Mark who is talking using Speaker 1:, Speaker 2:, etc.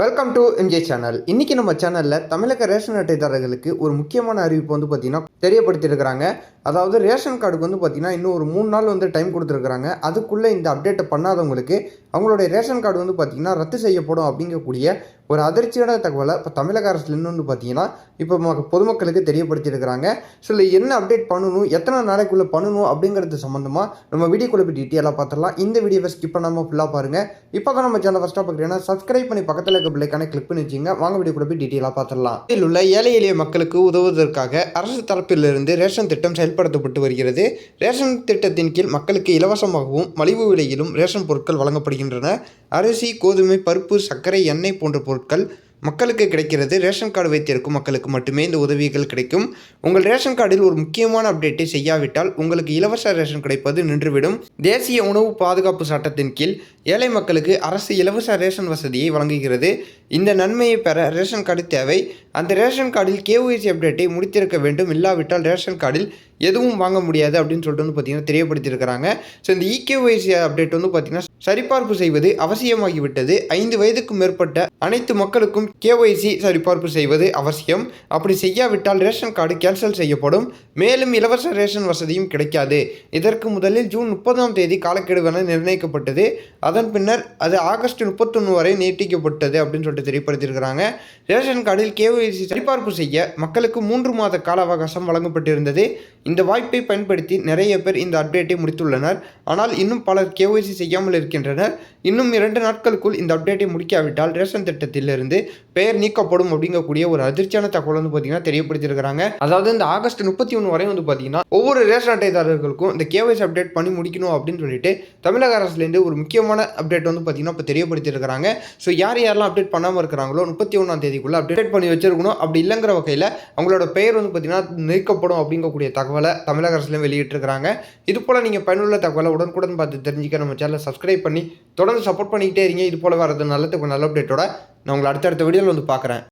Speaker 1: Welcome to MJ channel இன்றைக்கி நம்ம சேனலில் தமிழக ரேஷன் அட்டைதாரர்களுக்கு ஒரு முக்கியமான அறிவிப்பு வந்து பார்த்தீங்கன்னா தெரியப்படுத்தியிருக்கிறாங்க. அதாவது ரேஷன் கார்டுக்கு வந்து பார்த்தீங்கன்னா இன்னும் ஒரு மூணு நாள் வந்து டைம் கொடுத்துருக்குறாங்க. அதுக்குள்ளே இந்த அப்டேட்டை பண்ணாதவங்களுக்கு அவங்களுடைய ரேஷன் கார்டு வந்து பார்த்தீங்கன்னா ரத்து செய்யப்படும் அப்படிங்கக்கூடிய ஒரு அதிர்ச்சியான தகவலை இப்போ தமிழக அரசுலேருந்து வந்து பார்த்தீங்கன்னா இப்போ பொதுமக்களுக்கு தெரியப்படுத்தியிருக்கிறாங்க. ஸோ இல்லை என்ன அப்டேட் பண்ணணும் எத்தனை நாளைக்குள்ளே பண்ணணும் அப்படிங்கிறது சம்மந்தமாக நம்ம வீடியோக்குள்ளே போய் டீட்டெயிலாக பார்த்துடலாம் இந்த வீடியோவை ஸ்கிப் பண்ணாமல் ஃபுல்லாக பாருங்கள் இப்போ தான் நம்ம சேனல் ஃபஸ்ட்டாக பார்க்குறீங்கன்னா சப்ஸ்கிரைப் பண்ணி பக்கத்தில் இருக்க பிள்ளைக்கான கிளிக் பண்ணி வச்சுங்க வாங்க வீடியோக்குள்ளே போய் டீட்டெயிலாக பார்த்துடலாம் இதில் உள்ள ஏழை எளிய மக்களுக்கு உதவுவதற்காக அரசு தரப்பிலிருந்து ரேஷன் திட்டம் செயல் செயல்படுத்தப்பட்டு வருகிறது. ரேஷன் திட்டத்தின் கீழ் மக்களுக்கு இலவசமாகவும் மலிவு விலையிலும் ரேஷன் பொருட்கள் வழங்கப்படுகின்றன. அரிசி கோதுமை பருப்பு சர்க்கரை எண்ணெய் போன்ற பொருட்கள் மக்களுக்கு கிடைக்கிறது. ரேஷன் கார்டு வைத்திருக்கும் மக்களுக்கு மட்டுமே இந்த உதவிகள் கிடைக்கும். உங்கள் ரேஷன் கார்டில் ஒரு முக்கியமான அப்டேட்டை செய்யாவிட்டால் உங்களுக்கு இலவச ரேஷன் கிடைப்பது நின்றுவிடும். தேசிய உணவு பாதுகாப்பு சட்டத்தின் கீழ் ஏழை மக்களுக்கு அரசு இலவச ரேஷன் வசதியை வழங்குகிறது. இந்த நன்மையை பெற ரேஷன் கார்டு தேவை. அந்த ரேஷன் கார்டில் கேஒய்சி அப்டேட்டை முடித்திருக்க வேண்டும். இல்லாவிட்டால் ரேஷன் கார்டில் எதுவும் வாங்க முடியாது அப்படின்னு சொல்லிட்டு வந்து பார்த்தீங்கன்னா தெரியப்படுத்தியிருக்கிறாங்க. ஸோ இந்த E இகேஒய்சி அப்டேட் வந்து பார்த்தீங்கன்னா சரிபார்ப்பு செய்வது அவசியமாகிவிட்டது. ஐந்து வயதுக்கு மேற்பட்ட அனைத்து மக்களுக்கும் கேஒய்சி சரிபார்ப்பு செய்வது அவசியம். அப்படி செய்யாவிட்டால் ரேஷன் கார்டு கேன்சல் செய்யப்படும். மேலும் இலவச ரேஷன் வசதியும் கிடைக்காது. இதற்கு முதலில் ஜூன் முப்பதாம் தேதி காலக்கெடுவென நிர்ணயிக்கப்பட்டது. அதை அதன் பின்னர் அது ஆகஸ்ட் முப்பத்தொன்று வரை நீட்டிக்கப்பட்டது அப்படின்னு சொல்லிட்டு தெரியப்படுத்தியிருக்கிறாங்க. ரேஷன் கார்டில் கேஒய்சி சரிபார்ப்பு செய்ய மக்களுக்கு மூன்று மாத கால அவகாசம் வழங்கப்பட்டிருந்தது. இந்த வாய்ப்பை பயன்படுத்தி நிறைய பேர் இந்த அப்டேட்டை முடித்துள்ளனர். ஆனால் இன்னும் பலர் கேஒய்சி செய்யாமல் இருக்கின்றனர். இன்னும் இரண்டு நாட்களுக்குள் இந்த அப்டேட்டை முடிக்காவிட்டால் ரேஷன் திட்டத்திலிருந்து பெயர் நீக்கப்படும் அப்படிங்கக்கூடிய ஒரு அதிர்ச்சியான தகவல் வந்து பார்த்தீங்கன்னா தெரியப்படுத்தியிருக்கிறாங்க. அதாவது இந்த ஆகஸ்ட் முப்பத்தி ஒன்று வரை வந்து பார்த்தீங்கன்னா ஒவ்வொரு ரேஷன் அட்டைதாரர்களுக்கும் இந்த கேஒய்சி அப்டேட் பண்ணி முடிக்கணும் அப்படின்னு சொல்லிட்டு தமிழக அரசுலேருந்து ஒரு முக்கியமான அப்டேட் வந்து பார்த்தீங்கன்னா இப்போ தெரியப்படுத்தியிருக்கிறாங்க. ஸோ யார் யாரெல்லாம் அப்டேட் பண்ணாமல் இருக்கிறாங்களோ முப்பத்தி ஒன்றாம் தேதிக்குள்ளே அப்டேட் பண்ணி வச்சிருக்கணும். அப்படி இல்லைங்கிற வகையில் அவங்களோட பெயர் வந்து பார்த்திங்கன்னா நீக்கப்படும் அப்படிங்கக்கூடிய தகவலை தமிழக அரசுலையும் வெளியிட்டிருக்கிறாங்க. இது போல் நீங்கள் பயனுள்ள தகவலை உடனுக்குடன் பார்த்து தெரிஞ்சுக்க நம்ம சேனலை சப்ஸ்கிரைப் பண்ணி தொடர்ந்து சப்போர்ட் பண்ணிக்கிட்டே இருங்க. இது போல் வரது நல்லதுக்கு நல்ல அப்டேட்டோட நான் உங்களை அடுத்தடுத்த வீடியோவில் வந்து பார்க்குறேன்.